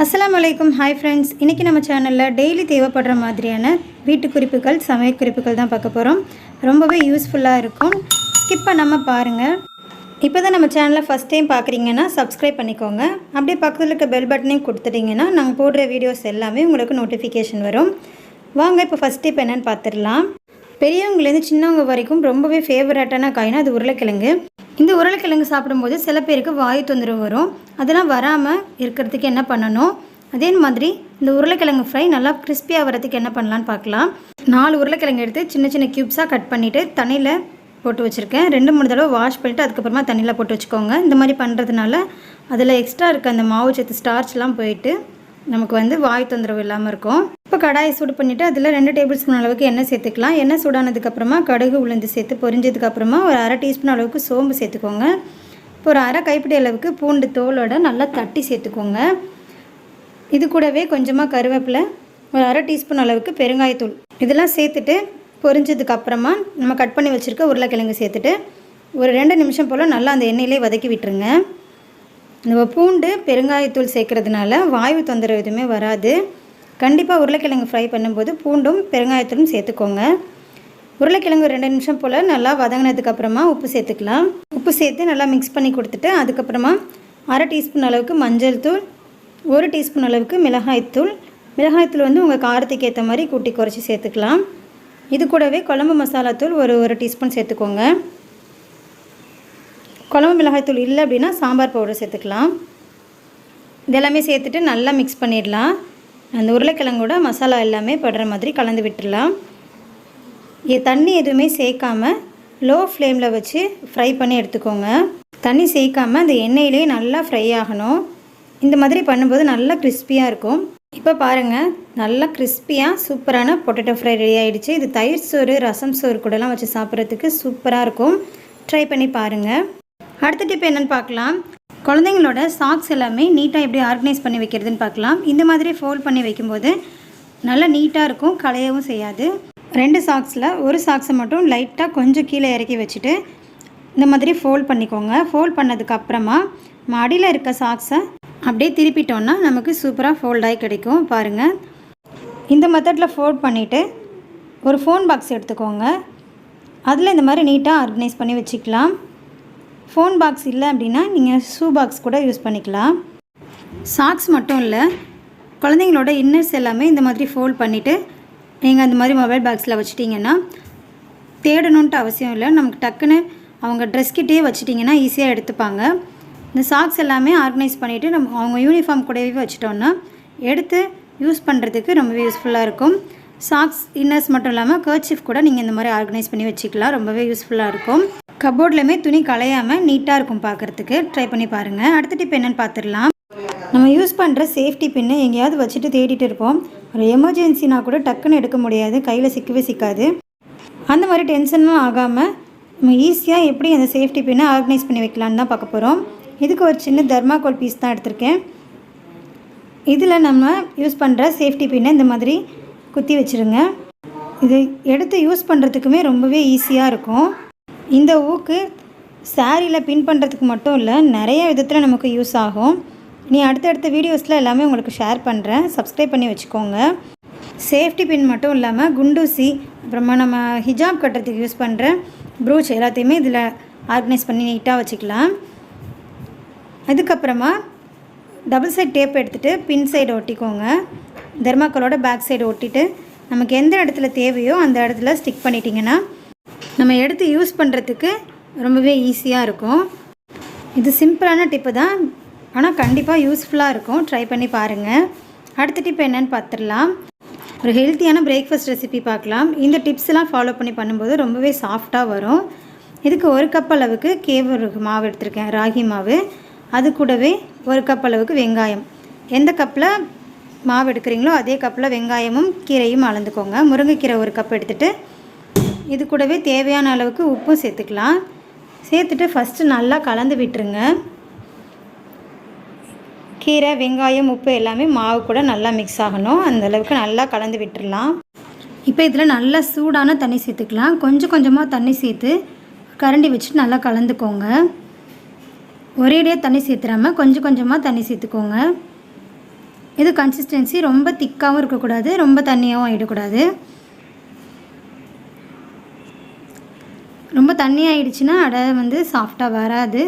அஸ்லாம் வலைக்கும் hi friends இன்றைக்கி நம்ம சேனலில் டெய்லி தேவைப்படுற மாதிரியான வீட்டு குறிப்புகள் சமையல் குறிப்புகள் தான் பார்க்க போகிறோம் ரொம்பவே யூஸ்ஃபுல்லாக இருக்கும். ஸ்கிப் பண்ணாமல் பாருங்கள் இப்போ தான் நம்ம சேனலை ஃபஸ்ட் டைம் பார்க்குறீங்கன்னா சப்ஸ்கிரைப் பண்ணிக்கோங்க. அப்படியே பக்கத்தில் இருக்க பெல் பட்டனையும் கொடுத்துட்டிங்கன்னா நாங்கள் போடுற வீடியோஸ் எல்லாமே உங்களுக்கு நோட்டிஃபிகேஷன் வரும். வாங்க இப்போ ஃபஸ்ட் டிப் என்னென்னு பார்த்துடலாம். பெரியவங்கலேருந்து சின்னவங்க வரைக்கும் ரொம்பவே ஃபேவரட்டான காய்னா அது உருளைக்கிழங்கு. இந்த உருளைக்கிழங்கு சாப்பிடும்போது சில பேருக்கு வாயு தொந்தரவு வரும். அதெல்லாம் வராமல் இருக்கிறதுக்கு என்ன பண்ணணும்? அதே மாதிரி இந்த உருளைக்கிழங்கு ஃப்ரை நல்லா கிறிஸ்பியாக வரதுக்கு என்ன பண்ணலான்னு பார்க்கலாம். நாலு உருளைக்கிழங்கு எடுத்து சின்ன சின்ன க்யூப்ஸாக கட் பண்ணிவிட்டு தண்ணியில் போட்டு வச்சுருக்கேன். ரெண்டு மூணு தடவை வாஷ் பண்ணிவிட்டு அதுக்கப்புறமா தண்ணியில் போட்டு வச்சுக்கோங்க. இந்த மாதிரி பண்ணுறதுனால அதில் எக்ஸ்ட்ரா இருக்க அந்த மாவு சத்து ஸ்டார்ச்லாம் போயிட்டு நமக்கு வந்து வாய் தொந்தரவு இல்லாமல் இருக்கும். இப்போ கடாயை சூடு பண்ணிவிட்டு அதில் ரெண்டு டேபிள் ஸ்பூன் அளவுக்கு எண்ணெய் சேர்த்துக்கலாம். எண்ணெய் சூடானதுக்கப்புறமா கடுகு உளுந்து சேர்த்து பொரிஞ்சதுக்கப்புறமா ஒரு அரை டீஸ்பூன் அளவுக்கு சோம்பு சேர்த்துக்கோங்க. இப்போ ஒரு அரை கைப்பிடி அளவுக்கு பூண்டு தோலோட நல்லா தட்டி சேர்த்துக்கோங்க. இது கூடவே கொஞ்சமாக கருவேப்பிலை ஒரு அரை டீஸ்பூன் அளவுக்கு பெருங்காயத்தூள். இதெல்லாம் சேர்த்துட்டு பொரிஞ்சதுக்கப்புறமா நம்ம கட் பண்ணி வச்சுருக்க உருளைக்கிழங்கு சேர்த்துட்டு ஒரு ரெண்டு நிமிஷம் போல் நல்லா அந்த எண்ணெயிலே வதக்கி விட்டுருங்க. நம்ம பூண்டு பெருங்காயத்தூள் சேர்க்குறதுனால வாயு தொந்தரவு எதுவுமே வராது. கண்டிப்பாக உருளைக்கிழங்கு ஃப்ரை பண்ணும்போது பூண்டும் பெருங்காயத்தூளும் சேர்த்துக்கோங்க. உருளைக்கிழங்கு ரெண்டு நிமிஷம் போல் நல்லா வதங்கினதுக்கப்புறமா உப்பு சேர்த்துக்கலாம். உப்பு சேர்த்து நல்லா மிக்ஸ் பண்ணி கொடுத்துட்டு அதுக்கப்புறமா அரை டீஸ்பூன் அளவுக்கு மஞ்சள் தூள் ஒரு டீஸ்பூன் அளவுக்கு மிளகாய்த்தூள் மிளகாய்த்தூள் வந்து உங்கள் காரத்துக்கு ஏற்ற மாதிரி கூட்டி குறைச்சி சேர்த்துக்கலாம். இது கூடவே குழம்பு மசாலாத்தூள் ஒரு ஒரு டீஸ்பூன் சேர்த்துக்கோங்க. குழம்பு மிளகாய்த்தூள் இல்லை அப்படின்னா சாம்பார் பவுடர் சேர்த்துக்கலாம். இதெல்லாமே சேர்த்துட்டு நல்லா மிக்ஸ் பண்ணிடலாம். அந்த உருளைக்கிழங்கோட மசாலா எல்லாமே படுற மாதிரி கலந்து விட்டுடலாம். இது தண்ணி எதுவுமே சேர்க்காமல் லோ ஃப்ளேமில் வச்சு ஃப்ரை பண்ணி எடுத்துக்கோங்க. தண்ணி சேர்க்காமல் அந்த எண்ணெயிலே நல்லா ஃப்ரை ஆகணும். இந்த மாதிரி பண்ணும்போது நல்லா கிறிஸ்பியாக இருக்கும். இப்போ பாருங்கள் நல்லா கிறிஸ்பியாக சூப்பரான பொட்டேட்டோ ஃப்ரை ரெடி ஆகிடுச்சு இது தயிர் சோறு ரசம் சோறு கூடலாம் வச்சு சாப்பிட்றதுக்கு சூப்பராக இருக்கும். ட்ரை பண்ணி பாருங்கள் அடுத்த டிப் என்னென்னு பார்க்கலாம். குழந்தைங்களோட சாக்ஸ் எல்லாமே நீட்டாக எப்படி ஆர்கனைஸ் பண்ணி வைக்கிறதுன்னு பார்க்கலாம். இந்த மாதிரி ஃபோல்ட் பண்ணி வைக்கும்போது நல்லா நீட்டாக இருக்கும் களையவும் செய்யாது. ரெண்டு சாக்ஸில் ஒரு சாக்ஸை மட்டும் லைட்டாக கொஞ்சம் கீழே இறக்கி வச்சுட்டு இந்த மாதிரி ஃபோல்ட் பண்ணிக்கோங்க. ஃபோல்ட் பண்ணதுக்கப்புறமா மடியில் இருக்க சாக்ஸை அப்படியே திருப்பிட்டோன்னா நமக்கு சூப்பராக ஃபோல்டாகி கிடைக்கும். பாருங்கள் இந்த மெத்தடில் ஃபோல்ட் பண்ணிவிட்டு ஒரு ஃபோன் பாக்ஸ் எடுத்துக்கோங்க. அதில் இந்த மாதிரி நீட்டாக ஆர்கனைஸ் பண்ணி வச்சுக்கலாம். ஃபோன் பாக்ஸ் இல்லை அப்படின்னா நீங்கள் ஷூ பாக்ஸ் கூட யூஸ் பண்ணிக்கலாம். சாக்ஸ் மட்டும் இல்லை குழந்தைங்களோட இன்னர்ஸ் எல்லாமே இந்த மாதிரி ஃபோல்ட் பண்ணிவிட்டு நீங்கள் அந்த மாதிரி மொபைல் பாக்ஸில் வச்சுட்டிங்கன்னா தேடணுன்ட்டு அவசியம் இல்லை. நமக்கு டக்குன்னு அவங்க ட்ரெஸ் கிட்டே வச்சிட்டிங்கன்னா ஈஸியாக எடுத்துப்பாங்க. இந்த சாக்ஸ் எல்லாமே ஆர்கனைஸ் பண்ணிவிட்டு நம்ம அவங்க யூனிஃபார்ம் கூடவே வச்சுட்டோன்னா எடுத்து யூஸ் பண்ணுறதுக்கு ரொம்பவே யூஸ்ஃபுல்லாக இருக்கும். சாக்ஸ் இன்னர்ஸ் மட்டும் இல்லாமல் கர்ச்சிஃப் கூட நீங்கள் இந்த மாதிரி ஆர்கனைஸ் பண்ணி வச்சுக்கலாம். ரொம்பவே யூஸ்ஃபுல்லாக இருக்கும். கபோர்ட்லையுமே துணி களையாமல் நீட்டாக இருக்கும் பார்க்குறதுக்கு ட்ரை பண்ணி பாருங்கள் அடுத்த டிப் என்னென்னு பார்த்துடலாம் நம்ம யூஸ் பண்ணுற சேஃப்டி பின்னு எங்கேயாவது வச்சுட்டு தேடிட்டு இருப்போம். ஒரு எமர்ஜென்சினா கூட டக்குன்னு எடுக்க முடியாது. கையில் சிக்கவே சிக்காது. அந்த மாதிரி டென்ஷனும் ஆகாமல் நம்ம ஈஸியாக எப்படி அந்த சேஃப்டி பின்னை ஆர்கனைஸ் பண்ணி வைக்கலான்னு தான் பார்க்க போகிறோம் இதுக்கு ஒரு சின்ன தர்மாகோல் பீஸ் தான் எடுத்திருக்கேன். இதில் நம்ம யூஸ் பண்ணுற சேஃப்டி பின்னை இந்த மாதிரி குத்தி வச்சுருங்க. இது எடுத்து யூஸ் பண்ணுறதுக்குமே ரொம்பவே ஈஸியாக இருக்கும். இந்த ஊக்கு சாரியில் பின் பண்ணுறதுக்கு மட்டும் இல்லை நிறைய விதத்தில் நமக்கு யூஸ் ஆகும். நீ அடுத்தடுத்த வீடியோஸில் எல்லாமே உங்களுக்கு ஷேர் பண்ணுறேன் சப்ஸ்கிரைப் பண்ணி வச்சுக்கோங்க. சேஃப்டி பின் மட்டும் இல்லாமல் குண்டூசி அப்புறமா நம்ம ஹிஜாப் கட்டுறதுக்கு யூஸ் பண்ணுற ப்ரூச் எல்லாத்தையுமே இதில் ஆர்கனைஸ் பண்ணி நீட்டாக வச்சுக்கலாம். அதுக்கப்புறமா டபுள் சைட் டேப் எடுத்துகிட்டு பின் சைடு ஒட்டிக்கோங்க. தெர்மாக்கலோட பேக் சைடு ஒட்டிட்டு நமக்கு எந்த இடத்துல தேவையோ அந்த இடத்துல ஸ்டிக் பண்ணிட்டிங்கன்னா நம்ம எடுத்து யூஸ் பண்ணுறதுக்கு ரொம்பவே ஈஸியாக இருக்கும். இது சிம்பிளான டிப்பு தான். ஆனால் கண்டிப்பாக யூஸ்ஃபுல்லாக இருக்கும். ட்ரை பண்ணி பாருங்கள் அடுத்த டிப் என்னென்னு பார்த்துடலாம் ஒரு ஹெல்த்தியான பிரேக்ஃபாஸ்ட் ரெசிபி பார்க்கலாம் இந்த டிப்ஸ்லாம் ஃபாலோ பண்ணி பண்ணும்போது ரொம்பவே சாஃப்டாக வரும். இதுக்கு ஒரு கப் அளவுக்கு கேவருக்கு மாவு எடுத்திருக்கேன். ராகி மாவு. அது கூடவே ஒரு கப் அளவுக்கு வெங்காயம். எந்த கப்பில் மாவு எடுக்கிறீங்களோ அதே கப்பில் வெங்காயமும் கீரையும் அளந்துக்கோங்க. முருங்கைக்கீரை ஒரு கப் எடுத்துகிட்டு இது கூடவே தேவையான அளவுக்கு உப்பும் சேர்த்துக்கலாம். சேர்த்துட்டு ஃபஸ்ட்டு நல்லா கலந்து விட்டுருங்க. கீரை வெங்காயம் உப்பு எல்லாமே மாவு கூட நல்லா மிக்ஸ் ஆகணும். அந்த அளவுக்கு நல்லா கலந்து விட்டுடலாம் இப்போ இதில் நல்லா சூடான தண்ணி சேர்த்துக்கலாம். கொஞ்சம் கொஞ்சமாக தண்ணி சேர்த்து கரண்டி வச்சுட்டு நல்லா கலந்துக்கோங்க. ஒரேடியாக தண்ணி சேர்த்துறாமல் கொஞ்சம் கொஞ்சமாக தண்ணி சேர்த்துக்கோங்க. இது கன்சிஸ்டன்சி ரொம்ப திக்காகவும் இருக்கக்கூடாது ரொம்ப தண்ணியாகவும் ஆகிடக்கூடாது தண்ணி ஆயிடுச்சுன்னா அடை வந்து சாஃப்டாக வராது.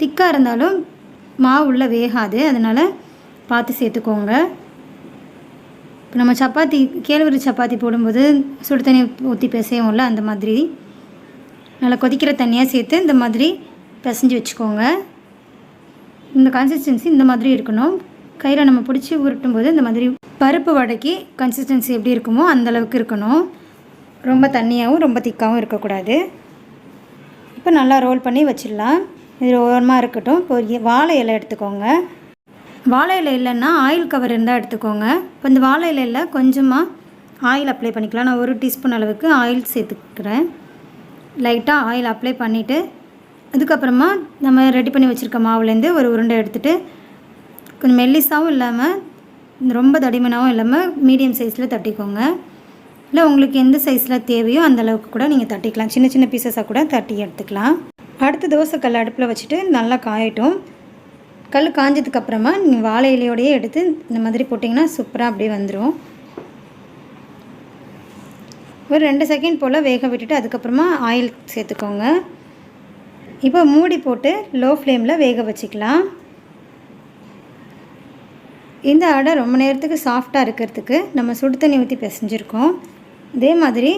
திக்காக இருந்தாலும் மாவு உள்ளே வேகாது. அதனால் பார்த்து சேர்த்துக்கோங்க. இப்போ நம்ம சப்பாத்தி கேழ்வரி சப்பாத்தி போடும்போது சுடு தண்ணி ஊற்றி பிசையும்ல அந்த மாதிரி. நல்லா கொதிக்கிற தண்ணியாக சேர்த்து இந்த மாதிரி பிசைஞ்சு வச்சுக்கோங்க. இந்த கன்சிஸ்டன்சி இந்த மாதிரி இருக்கணும். கையில் நம்ம பிடிச்சி உருட்டும் போது இந்த மாதிரி பருப்பு வடைக்கு கன்சிஸ்டன்சி எப்படி இருக்குமோ அந்த அளவுக்கு இருக்கணும். ரொம்ப தண்ணியாகவும் ரொம்ப திக்காகவும் இருக்கக்கூடாது. இப்போ நல்லா ரோல் பண்ணி வச்சிடலாம். இது ஓரமாக இருக்கட்டும். இப்போ வாழை இலை எடுத்துக்கோங்க. வாழை இலை இல்லைன்னா ஆயில் கவர் இருந்தால் எடுத்துக்கோங்க. இப்போ இந்த வாழை இலையில் கொஞ்சமாக ஆயில் அப்ளை பண்ணிக்கலாம். நான் ஒரு டீஸ்பூன் அளவுக்கு ஆயில் சேர்த்துக்கிறேன். லைட்டாக ஆயில் அப்ளை பண்ணிவிட்டு அதுக்கப்புறமா நம்ம ரெடி பண்ணி வச்சுருக்க மாவுலேருந்து ஒரு உருண்டை எடுத்துகிட்டு கொஞ்சம் மெல்லிஸாகவும் இல்லாமல் ரொம்ப தடிமனாகவும் இல்லாமல் மீடியம் சைஸில் தட்டிக்கோங்க. இல்லை உங்களுக்கு எந்த சைஸில் தேவையோ அந்த அளவுக்கு கூட நீங்கள் தட்டிக்கலாம். சின்ன சின்ன பீசஸாக கூட தட்டி எடுத்துக்கலாம். அடுத்து கல் அடுப்பில் வச்சுட்டு நல்லா காயட்டும். கல் காஞ்சதுக்கப்புறமா நீங்கள் வாழை இலையோடையே எடுத்து இந்த மாதிரி போட்டிங்கன்னா சூப்பராக அப்படியே வந்துடும் ஒரு ரெண்டு செகண்ட் போல் வேக விட்டுட்டு அதுக்கப்புறமா ஆயில் சேர்த்துக்கோங்க. இப்போ மூடி போட்டு லோ ஃப்ளேமில் வேக வச்சுக்கலாம். இந்த அடை ரொம்ப நேரத்துக்கு சாஃப்டாக இருக்கிறதுக்கு நம்ம சுடு தண்ணி ஊற்றி பிசைஞ்சிருக்கோம். இதே மாதிரி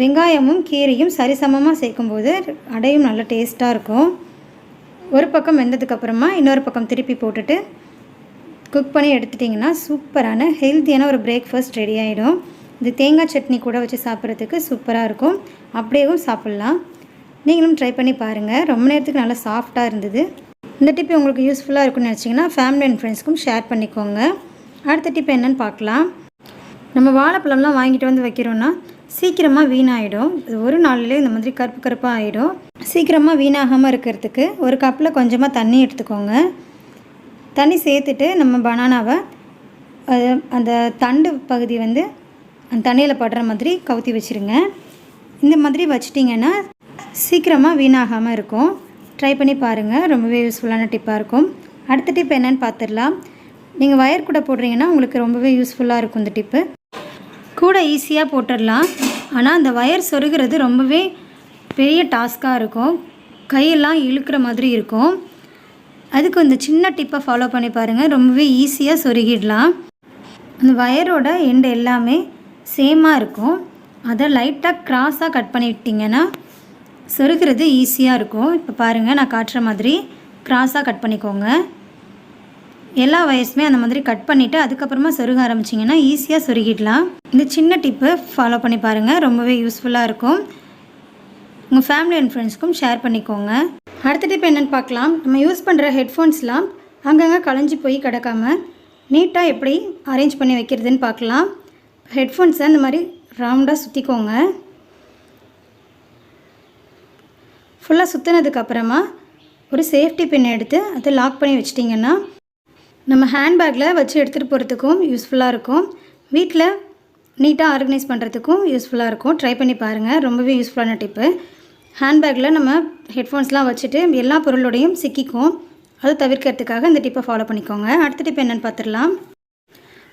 வெங்காயமும் கீரையும் சரிசமமாக சேர்க்கும்போது அடையும் நல்ல டேஸ்ட்டாக இருக்கும். ஒரு பக்கம் வெந்ததுக்கப்புறமா இன்னொரு பக்கம் திருப்பி போட்டுட்டு குக் பண்ணி எடுத்துட்டிங்கன்னா சூப்பரான ஹெல்த்தியான ஒரு பிரேக்ஃபாஸ்ட் ரெடி ஆகிடும் இது தேங்காய் சட்னி கூட வச்சு சாப்பிட்றதுக்கு சூப்பராக இருக்கும். அப்படியேவும் சாப்பிட்லாம். நீங்களும் ட்ரை பண்ணி பாருங்கள் ரொம்ப நேரத்துக்கு நல்லா சாஃப்டாக இருந்தது. இந்த டிப் உங்களுக்கு யூஸ்ஃபுல்லாக இருக்கும்னு நினச்சிங்கன்னா ஃபேமிலி அண்ட் ஃப்ரெண்ட்ஸ்க்கும் ஷேர் பண்ணிக்கோங்க. அடுத்த டிப் என்னன்னு பார்க்கலாம். நம்ம வாழைப்பழம்லாம் வாங்கிட்டு வந்து வைக்கிறோன்னா சீக்கிரமாக வீணாகிடும் இது ஒரு நாளிலே இந்த மாதிரி கருப்பு கருப்பாக ஆகிடும் சீக்கிரமாக வீணாகாமல் இருக்கிறதுக்கு ஒரு கப்பில் கொஞ்சமாக தண்ணி எடுத்துக்கோங்க. தண்ணி சேர்த்துட்டு நம்ம பனானாவை அது அந்த தண்டு பகுதி வந்து அந்த தண்ணியில் படுற மாதிரி கவுத்தி வச்சுருங்க. இந்த மாதிரி வச்சிட்டிங்கன்னா சீக்கிரமாக வீணாகாமல் இருக்கும். ட்ரை பண்ணி பாருங்கள் ரொம்பவே யூஸ்ஃபுல்லான டிப்பாக இருக்கும். அடுத்த டிப் என்னென்னு பார்த்துடலாம் நீங்கள் வயர் கூட போடுறீங்கன்னா உங்களுக்கு ரொம்பவே யூஸ்ஃபுல்லாக இருக்கும் இந்த டிப்பு கூட ஈஸியாக போட்டுடலாம். ஆனால் அந்த ஒயர் சொருகிறது ரொம்பவே பெரிய டாஸ்க்காக இருக்கும். கையெல்லாம் இழுக்கிற மாதிரி இருக்கும். அதுக்கு இந்த சின்ன டிப்பை ஃபாலோ பண்ணி பாருங்கள் ரொம்பவே ஈஸியாக சொருகிடலாம். அந்த ஒயரோட எண்டு எல்லாமே சேமாக இருக்கும். அதை லைட்டாக க்ராஸாக கட் பண்ணிவிட்டிங்கன்னா சொருகிறது ஈஸியாக இருக்கும். இப்போ பாருங்கள் நான் காட்டுற மாதிரி க்ராஸாக கட் பண்ணிக்கோங்க. எல்லா வயசுமே அந்த மாதிரி கட் பண்ணிவிட்டு அதுக்கப்புறமா சொருக ஆரம்பிச்சிங்கன்னா ஈஸியாக சொருகிடலாம். இந்த சின்ன டிப்பு ஃபாலோ பண்ணி பாருங்கள் ரொம்பவே யூஸ்ஃபுல்லாக இருக்கும். உங்கள் ஃபேமிலி அண்ட் ஃப்ரெண்ட்ஸ்க்கும் ஷேர் பண்ணிக்கோங்க. அடுத்த டிப் என்னென்னு பார்க்கலாம். நம்ம யூஸ் பண்ணுற ஹெட்ஃபோன்ஸ்லாம் அங்கங்கே களைஞ்சி போய் கிடக்காம நீட்டாக எப்படி அரேஞ்ச் பண்ணி வைக்கிறதுன்னு பார்க்கலாம். ஹெட்ஃபோன்ஸை இந்த மாதிரி ரவுண்டாக சுற்றிக்கோங்க ஃபுல்லாக சுற்றினதுக்கப்புறமா ஒரு சேஃப்டி பின் எடுத்து அதை லாக் பண்ணி வச்சிட்டிங்கன்னா நம்ம ஹேண்ட்பேக்கில் வச்சு எடுத்துகிட்டு போகிறதுக்கும் யூஸ்ஃபுல்லாக இருக்கும். வீட்டில் நீட்டாக ஆர்கனைஸ் பண்ணுறதுக்கும் யூஸ்ஃபுல்லாக இருக்கும். ட்ரை பண்ணி பாருங்கள் ரொம்பவே யூஸ்ஃபுல்லான டிப்பு ஹேண்ட்பேக்கில் நம்ம ஹெட்ஃபோன்ஸ்லாம் வச்சுட்டு எல்லா பொருளோடையும் சிக்கிக்கும். அதை தவிர்க்கிறதுக்காக இந்த டிப்பை ஃபாலோ பண்ணிக்கோங்க. அடுத்த டிப் என்னென்னு பார்த்துடலாம்.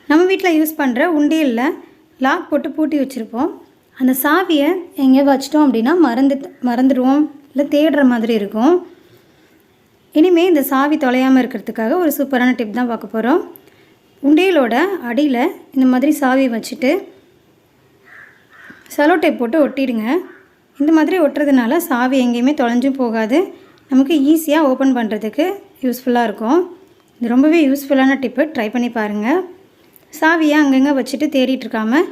நம்ம வீட்டில் யூஸ் பண்ணுற உண்டியலில் லாக் போட்டு பூட்டி வச்சுருப்போம். அந்த சாவியை எங்கேயோ வச்சிட்டோம் அப்படின்னா மறந்து மறந்துடுவோம். இல்லை தேடுற மாதிரி இருக்கும். இனிமேல் இந்த சாவி தொலையாமல் இருக்கிறதுக்காக ஒரு சூப்பரான டிப் தான் பார்க்க போகிறோம் உண்டியலோட அடியில் இந்த மாதிரி சாவி வச்சுட்டு செலோ டேப் போட்டு ஒட்டிடுங்க. இந்த மாதிரி ஒட்டுறதுனால சாவி எங்கேயுமே தொலைஞ்சும் போகாது. நமக்கு ஈஸியாக ஓப்பன் பண்ணுறதுக்கு யூஸ்ஃபுல்லாக இருக்கும். இது ரொம்பவே யூஸ்ஃபுல்லான டிப்பு ட்ரை பண்ணி பாருங்கள் சாவியை அங்கங்கே வச்சுட்டு தேடிட்டு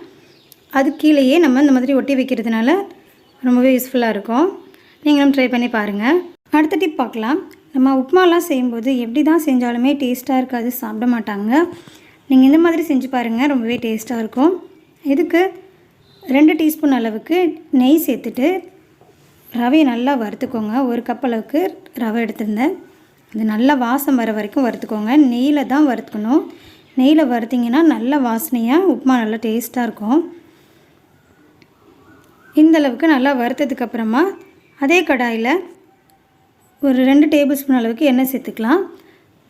அது கீழேயே நம்ம இந்த மாதிரி ஒட்டி வைக்கிறதுனால ரொம்பவே யூஸ்ஃபுல்லாக இருக்கும். நீங்களும் ட்ரை பண்ணி பாருங்கள் அடுத்த டிப் பார்க்கலாம். நம்ம உப்புமாலாம் செய்யும்போது எப்படி தான் செஞ்சாலுமே டேஸ்ட்டாக இருக்காது சாப்பிட மாட்டாங்க. நீங்கள் இந்த மாதிரி செஞ்சு பாருங்கள் ரொம்பவே டேஸ்ட்டாக இருக்கும். இதுக்கு ரெண்டு டீஸ்பூன் அளவுக்கு நெய் சேர்த்துட்டு ரவையை நல்லா வறுத்துக்கோங்க. ஒரு கப் அளவுக்கு ரவை எடுத்திருந்தேன். அது நல்லா வாசம் வர வரைக்கும் வறுத்துக்கோங்க. நெய்யில் தான் வறுத்துக்கணும். நெய்யில் வறுத்திங்கன்னா நல்ல வாசனையாக உப்புமா நல்லா டேஸ்ட்டாக இருக்கும். இந்தளவுக்கு நல்லா வறுத்ததுக்கப்புறமா அதே கடாயில் ஒரு ரெண்டு டேபிள் ஸ்பூன் அளவுக்கு எண்ணெய் சேர்த்துக்கலாம்.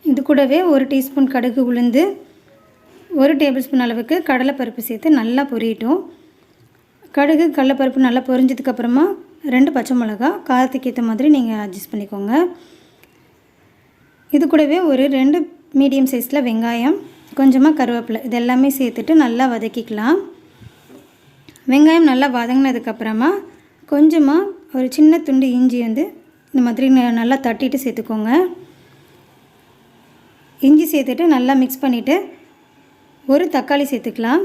இது கூடவே ஒரு டீஸ்பூன் கடுகு உளுந்து ஒரு டேபிள் ஸ்பூன் அளவுக்கு கடலைப்பருப்பு சேர்த்து நல்லா பொரியட்டும். கடுகு கடலைப்பருப்பு நல்லா பொரிஞ்சதுக்கப்புறமா ரெண்டு பச்சை மிளகா காரத்துக்கு ஏற்ற மாதிரி நீங்கள் அட்ஜஸ்ட் பண்ணிக்கோங்க. இது கூடவே ஒரு ரெண்டு மீடியம் சைஸில் வெங்காயம் கொஞ்சமாக கருவேப்பிலை இது எல்லாமே சேர்த்துட்டு நல்லா வதக்கிக்கலாம். வெங்காயம் நல்லா வதங்கினதுக்கப்புறமா கொஞ்சமாக ஒரு சின்ன துண்டு இஞ்சி வந்து இந்த மாதிரி நல்லா தட்டிட்டு சேர்த்துக்கோங்க. இஞ்சி சேர்த்துட்டு நல்லா மிக்ஸ் பண்ணிவிட்டு ஒரு தக்காளி சேர்த்துக்கலாம்.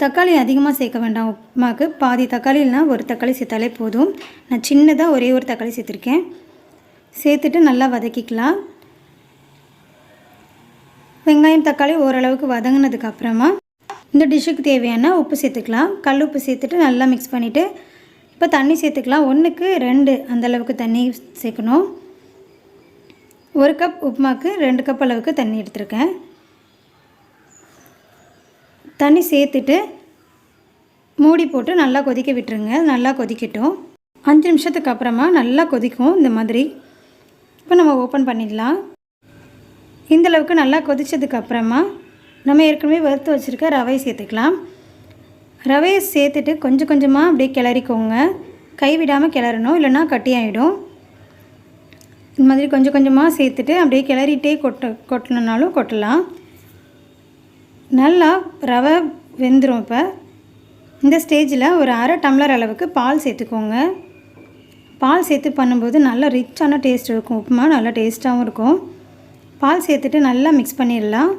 தக்காளி அதிகமாக சேர்க்க வேண்டாம் உப்புமாக்கு. பாதி தக்காளி இல்லைனா ஒரு தக்காளி சேர்த்தாலே போதும். நான் சின்னதாக ஒரே ஒரு தக்காளி சேர்த்துருக்கேன். சேர்த்துட்டு நல்லா வதக்கிக்கலாம். வெங்காயம் தக்காளி ஓரளவுக்கு வதங்கினதுக்கப்புறமா இந்த டிஷ்ஷுக்கு தேவையான உப்பு சேர்த்துக்கலாம். கல் உப்பு சேர்த்துட்டு நல்லா மிக்ஸ் பண்ணிவிட்டு இப்போ தண்ணி சேர்த்துக்கலாம். ஒன்றுக்கு ரெண்டு அந்த அளவுக்கு தண்ணி சேர்க்கணும். ஒரு கப் உப்புமாவுக்கு ரெண்டு கப் அளவுக்கு தண்ணி எடுத்திருக்கேன். தண்ணி சேர்த்துட்டு மூடி போட்டு நல்லா கொதிக்க விட்டுருங்க. நல்லா கொதிக்கட்டும். அஞ்சு நிமிஷத்துக்கு அப்புறமா நல்லா கொதிக்கும் இந்த மாதிரி. இப்போ நம்ம ஓப்பன் பண்ணிடலாம். இந்த அளவுக்கு நல்லா கொதித்ததுக்கு அப்புறமா நம்ம ஏற்கனவே வறுத்து வச்சுருக்க ரவையை சேர்த்துக்கலாம். ரவையை சேர்த்துட்டு கொஞ்சம் கொஞ்சமாக அப்படியே கிளறிக்கோங்க. கை விடாமல் கிளறணும் இல்லைன்னா கட்டி ஆகிடும் இந்த மாதிரி கொஞ்சம் கொஞ்சமாக சேர்த்துட்டு அப்படியே கிளறிட்டே கொட்ட கொட்டணுன்னாலும் கொட்டலாம். நல்லா ரவை வெந்துடும் இப்போ. இந்த ஸ்டேஜில் ஒரு அரை டம்ளர் அளவுக்கு பால் சேர்த்துக்கோங்க. பால் சேர்த்து பண்ணும்போது நல்லா ரிச்சான டேஸ்ட் இருக்கும். உப்புமா நல்லா டேஸ்ட்டாகவும் இருக்கும். பால் சேர்த்துட்டு நல்லா மிக்ஸ் பண்ணிடலாம்.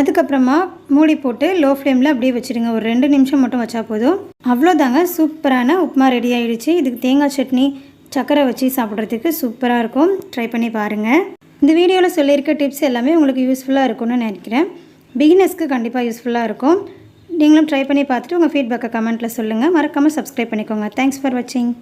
அதுக்கப்புறமா மூடி போட்டு லோ ஃப்ளேமில் அப்படியே வச்சுடுங்க ஒரு ரெண்டு நிமிஷம் மட்டும் வச்சா போதும். அவ்வளோதாங்க சூப்பரான உப்புமா ரெடி ஆகிடுச்சு இதுக்கு தேங்காய் சட்னி சக்கரை வச்சு சாப்பிட்றதுக்கு சூப்பராக இருக்கும். ட்ரை பண்ணி பாருங்கள் இந்த வீடியோவில் சொல்லியிருக்க டிப்ஸ் எல்லாமே உங்களுக்கு யூஸ்ஃபுல்லாக இருக்கும்னு நினைக்கிறேன். பிகினர்ஸ்க்கு கண்டிப்பாக யூஸ்ஃபுல்லாக இருக்கும். நீங்களும் ட்ரை பண்ணி பார்த்துட்டு உங்கள் ஃபீட்பேக்கை கமெண்ட்டில் சொல்லுங்கள் மறக்காமல் சப்ஸ்கிரைப் பண்ணிக்கோங்க. தேங்க்ஸ் ஃபார் வாட்சிங்